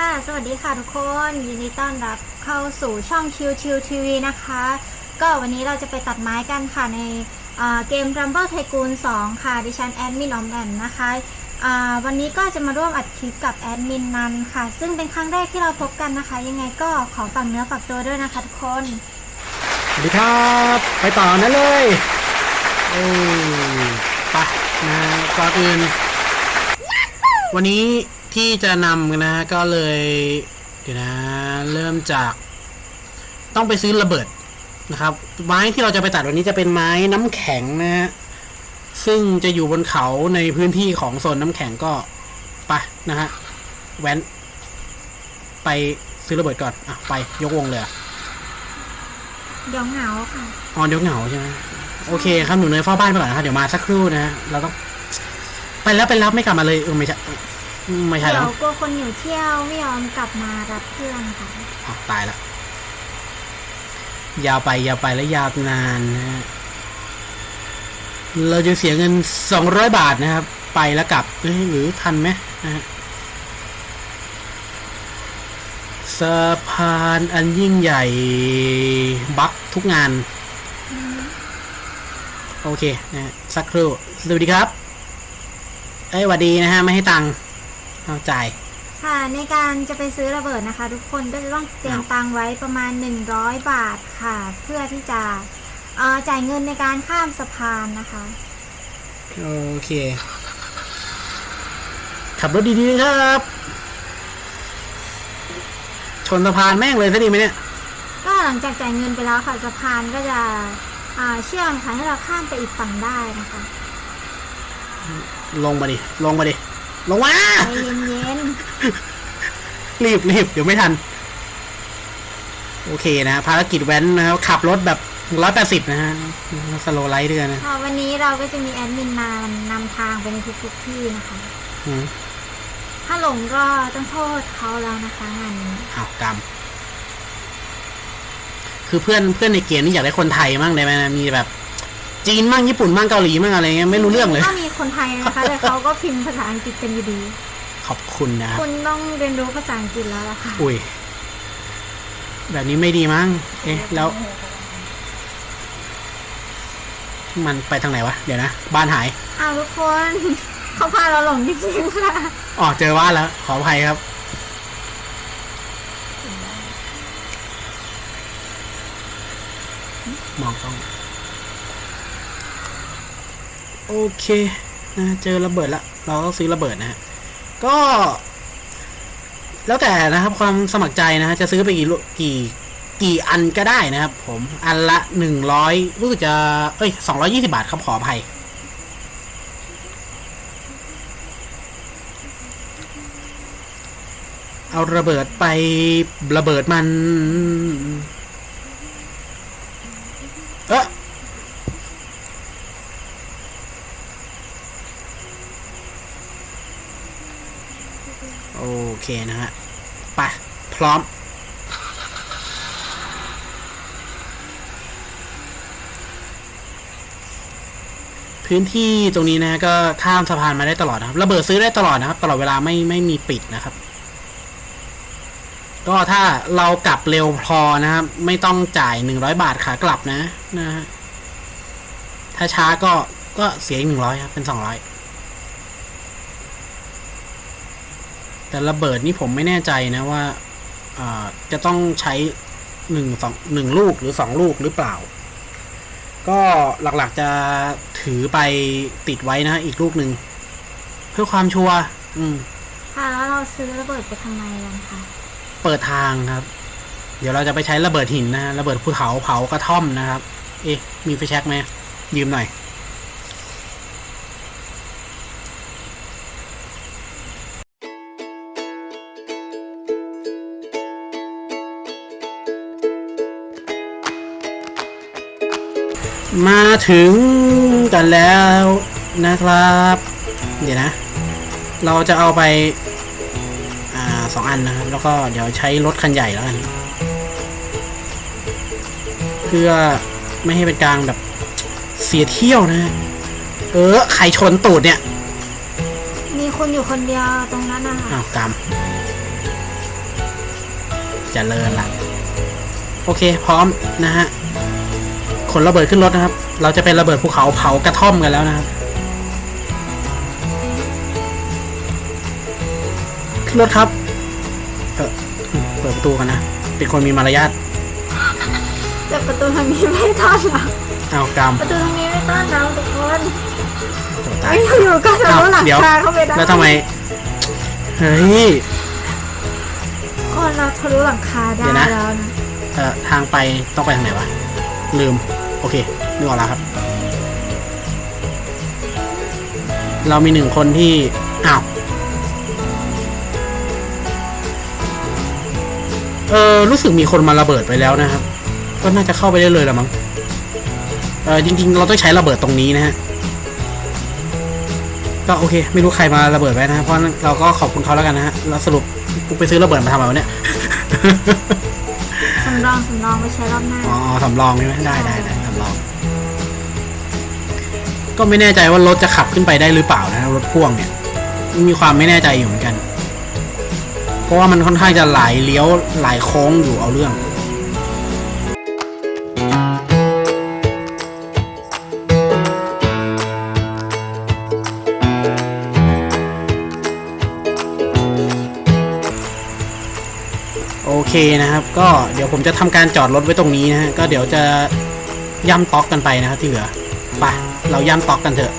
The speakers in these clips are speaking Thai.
ค่ะ สวัสดีค่ะทุกคน ยินดีต้อนรับเข้าสู่ช่องชิวชิวทีวีนะคะ ก็วันนี้เราจะไปตัดไม้กันค่ะในเอ่อเกม Rumble Tycoon 2 ค่ะ ดิฉันแอดมินออมแอมนะคะอ่าวันนี้ก็จะมาร่วมอัดคลิปกับแอดมินนันค่ะ ซึ่งเป็นครั้งแรกที่เราพบกันนะคะ ยังไงก็ขอฝากเนื้อฝากตัวด้วยนะคะทุกคน สวัสดีครับ ไปต่อนั้นเลยโอ้ไปนะก่อนอื่นวันนี้ ที่จะนำนะก็เลยเดี๋ยวนะเริ่มจากต้องไปซื้อระเบิดนะครับ ไม้ที่เราจะไปตัดวันนี้จะเป็นไม้น้ำแข็งนะฮะซึ่งจะอยู่บนเขาในพื้นที่ของโซนน้ำแข็งก็ไปนะฮะแว้น ไปซื้อระเบิดก่อนอะไปยกวงเลยอะเดี๋ยวเหงาค่ะอ๋อเดี๋ยวเหงาใช่ไหมโอเคครับหนูเนยเฝ้าบ้านไปก่อนนะครับเดี๋ยวมาสักครู่นะเราต้องไปแล้วไปรับไม่กลับมาเลยเออไม่ใช่ ไม่ใช่เดี๋แล้ยววกลัวคนอยู่เที่ยวไม่ยอมกลับมารับเพื่อนค่ะอ๋อตายแล้วยาวไปยาวไปแล้วยาวนานนะฮะเราจะเสียเงินสองร้อยบาทนะครับ ไปแล้วกลับเอ้ยหรือทันไหมนะฮะสะพานอันยิ่งใหญ่บักทุกงาน โอเคนะฮะสักครู่สวัสดีครับ เอ้ยหวัดดีนะฮะ ไม่ให้ตังค์ เอาจ่าย ค่ะในการจะไปซื้อระเบิดนะคะ ทุกคนก็จะต้องเตรียมตังค์ไว้ประมาณ 100 บาทค่ะ เพื่อที่จะเอ่อจ่ายเงินในการข้ามสะพานนะคะ โอเค ขับรถดีๆนะครับ ชนสะพานแม่งเลยซะดีไหมเนี่ย ก็หลังจากจ่ายเงินไปแล้วค่ะสะพานก็จะอ่าเชื่อมค่ะให้เราข้ามไปอีกฝั่งได้นะคะ ลงมาดิ ลงมาดิ ลงมาใจเย็นรีบรีบเดี๋ยวไม่ทัน โอเคนะ ภารกิจแว้นนะครับขับรถแบบร้อยแปดสิบนะฮะสโลไลท์ด้วยนะๆค่ะวันนี้เราก็จะมีแอดมินนานนำทางไปในทุกๆที่นะคะ อืมถ้าหลงก็ต้องโทษเขาแล้วนะคะงานนี้อ้าวกรรมคือเพื่อนเพื่อนในเกมนี่อยากได้คนไทยมั่งได้ไหมนะมีแบบ จีนมั่งญี่ปุ่นมั่งเกาหลีมั่งอะไรเงี้ยไม่รู้เรื่องเลย ก็มี คนไทยนะคะ แต่เขาก็พิมพ์ภาษาอังกฤษกันอยู่ดี ขอบคุณนะครับคุณต้องเรียนรู้ภาษาอังกฤษแล้วล่ะค่ะ อุ้ย แบบนี้ไม่ดีมั้ง เอ๊ะ แล้ว มันไปทางไหนวะ เดี๋ยวนะ บ้านหาย อ้าวทุกคน เขาพาเราหลงจริงๆค่ะ อ๋อ เจอบ้านแล้ว ขออภัยครับมองกล้องโอเคนะ เจอระเบิดละ เราต้องซื้อระเบิดนะฮะ ก็ แล้วแต่นะครับ ความสมัครใจนะฮะ จะซื้อไปกี่กี่กี่อันก็ได้นะครับ ผม อันละหนึ่งร้อยรู้สึกจะ เอ้ยสองร้อยี่สิบาทครับขออภัยเอาระเบิดไประเบิดมัน เอะ โอเคนะฮะไปพร้อม พื้นที่ตรงนี้นะก็ข้ามสะพานมาได้ตลอดนะครับระเบิดซื้อได้ตลอดนะครับ ตลอดเวลาไม่ไม่มีปิดนะครับ ก็ถ้าเรากลับเร็วพอนะครับ ไม่ต้องจ่ายหนึ่งร้อยบาทขากลับนะนะฮะถ้าช้าก็ก็เสียอีกหนึ่งร้อยครับเป็นสองร้อย แต่ระเบิดนี่ผมไม่แน่ใจนะว่าอ่าจะต้องใช้หนึ่งสองหนึ่งลูกหรือสองลูกหรือเปล่า ก็หลักๆจะถือไปติดไว้นะอีกลูกหนึ่งเพื่อความชัวร์อืมค่ะแล้วเราซื้อระเบิดไปทำไมกันคะเปิดทางครับ เดี๋ยวเราจะไปใช้ระเบิดหินนะระเบิดภูเขาเผากระท่อมนะครับ เอ๊ะมีไฟแช็กไหมยืมหน่อย ถึงกันแล้วนะครับ เดี๋ยวนะ เราจะเอาไปอ่าสองอันนะครับ แล้วก็เดี๋ยวใช้รถคันใหญ่แล้วกัน เพื่อไม่ให้เป็นการแบบเสียเที่ยวนะฮะเออใครชนตูดเนี่ยมีคนอยู่คนเดียวตรงนั้นนะคะอ้าวกรรมเจริญละโอเคพร้อมนะฮะ ขนระเบิดขึ้นรถนะครับ เราจะเป็นระเบิดภูเขาเผากระท่อมกันแล้วนะครับ ขึ้นรถครับ เอออืมเปิดประตูกันนะ เป็นคนมีมารยาทแต่ประตูทางนี้ไม่ต้อนรับเอากรรมประตูทางนี้ไม่ต้อนรับทุกคนโอ้ตายไม่อยู่ๆก็ทะลุหลังเดี๋ยวคาเข้าไปได้แล้วทำไม เฮ้ยคนเราทะลุหลังคาได้เดี๋ยวนะแล้วนะเอ่อทางไปต้องไปทางไหนวะลืม โอเคนึกออกแล้วครับ เรามีหนึ่งคนที่ อ้าว เออรู้สึกมีคนมาระเบิดไปแล้วนะครับ ก็น่าจะเข้าไปได้เลยละมั้ง เออจริง ๆ เราต้องใช้ระเบิดตรงนี้นะฮะ ก็โอเค ไม่รู้ใครมาระเบิดไว้นะเพราะเราก็ขอบคุณเขาแล้วกันนะฮะ แล้วสรุปกูไปซื้อระเบิดมาทำอะไรวะเนี่ยำรองสำรองไปใช้รอบหน้า อ๋อสำรองใช่ไหมได้ได้ได้สำรอง ก็ไม่แน่ใจว่ารถจะขับขึ้นไปได้หรือเปล่านะรถพ่วงเนี่ยมีความไม่แน่ใจอยู่เหมือนกัน เพราะว่ามันค่อนข้างจะหลายเลี้ยวหลายโค้งอยู่เอาเรื่อง เคนะครับ ก็เดี๋ยวผมจะทำการจอดรถไว้ตรงนี้นะฮะก็เดี๋ยวจะย่ำตอกกันไปนะครับที่เหลือไปเราย่ำตอกกันเถอะ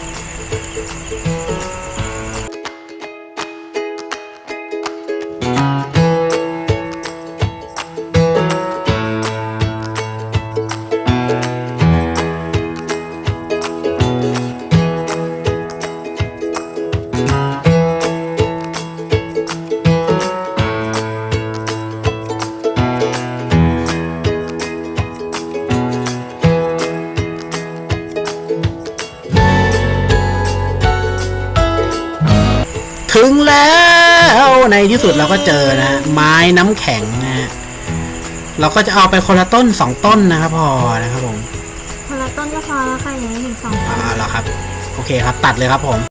ในที่สุดเราก็เจอนะฮะไม้น้ำแข็งนะฮะเราก็จะเอาไปคนละต้นสองต้นนะครับพอนะครับผมคนละต้นก็พอแล้วค่ะอย่างนี้ถึงสองต้นเอาละครับ โอเคครับตัดเลยครับผม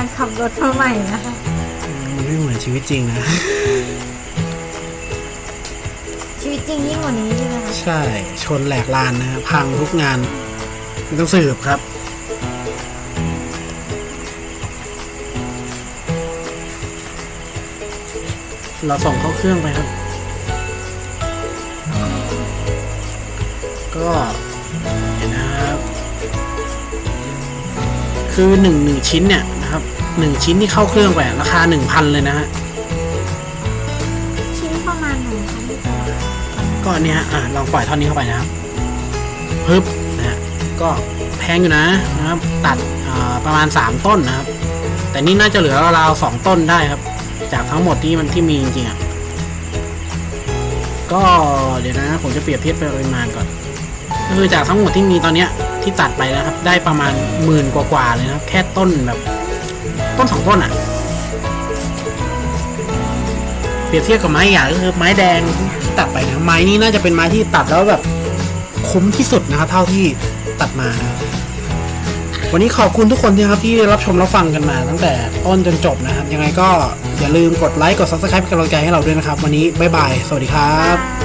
การขับรถมาใหม่นะคะมันไม่เหมือนชีวิตจริงนะ ชีวิตจริงยิ่งกว่านี้ใช่ไหมคะใช่ ชนแหลกลานนะฮะพังทุกงานไม่ต้องสืบครับ เราส่งเข้าเครื่องไปครับ ก็เห็นนะครับ คือหนึ่งหนึ่งชิ้นเนี่ย นะครับหนึ่งชิ้นที่เข้าเครื่องไปอะราคาหนึ่งพันเลยนะฮะ ชิ้นประมาณไหนคะพี่จอยก็เนี่ยฮะอะลองปล่อยท่อนนี้เข้าไปนะครับฮึบนะฮะก็แพงอยู่นะนะครับ ตัดอ่าประมาณ 3 ต้นนะครับ แต่นี่น่าจะเหลือราวๆสองต้นได้ครับ จากทั้งหมดที่มันที่มีจริงๆอะก็เดี๋ยวนะ ผมจะเปรียบเทียบปริมาณก่อน ก็คือจากทั้งหมดที่มีตอนเนี้ยที่ตัดไปนะครับ ได้ประมาณหมื่นกว่าๆเลยนะครับ แค่ต้นแบบ ต้นสองต้นอะ เปรียบเทียบกับไม้ใหญ่ก็คือไม้แดงที่ตัดไปนะไม้นี้น่าจะเป็นไม้ที่ตัดแล้วแบบคุ้มที่สุดนะครับเท่าที่ตัดมานะวันนี้ขอบคุณทุกคนที่ครับที่รับชมรับฟังกันมา ตั้งแต่ต้นจนจบนะครับ ยังไงก็อย่าลืมกดไลค์กด subscribe เป็นกำลังใจให้เราด้วยนะครับ วันนี้บ๊ายบาย สวัสดีครับ